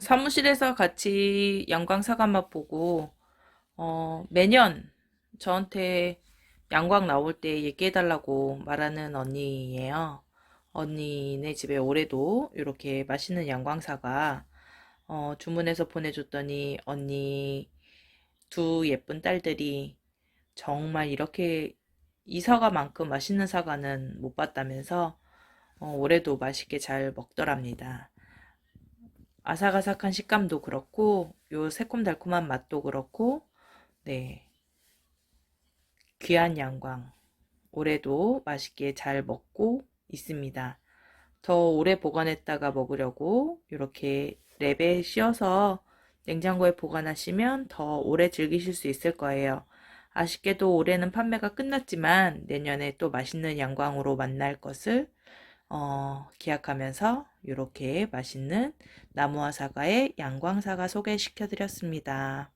사무실에서 같이 양광 사과 맛 보고, 어, 매년 저한테 양광 나올 때 얘기해달라고 말하는 언니예요. 언니네 집에 올해도 이렇게 맛있는 양광 사과, 어, 주문해서 보내줬더니 언니 두 예쁜 딸들이 정말 이렇게 이 사과만큼 맛있는 사과는 못 봤다면서 어, 올해도 맛있게 잘 먹더랍니다. 아삭아삭한 식감도 그렇고 요 새콤달콤한 맛도 그렇고 네 귀한 양광 올해도 맛있게 잘 먹고 있습니다. 더 오래 보관했다가 먹으려고 이렇게 랩에 씌워서 냉장고에 보관하시면 더 오래 즐기실 수 있을 거예요. 아쉽게도 올해는 판매가 끝났지만 내년에 또 맛있는 양광으로 만날 것을 어, 기약하면서 이렇게 맛있는 나무와 사과의 양광 사과 소개시켜 드렸습니다.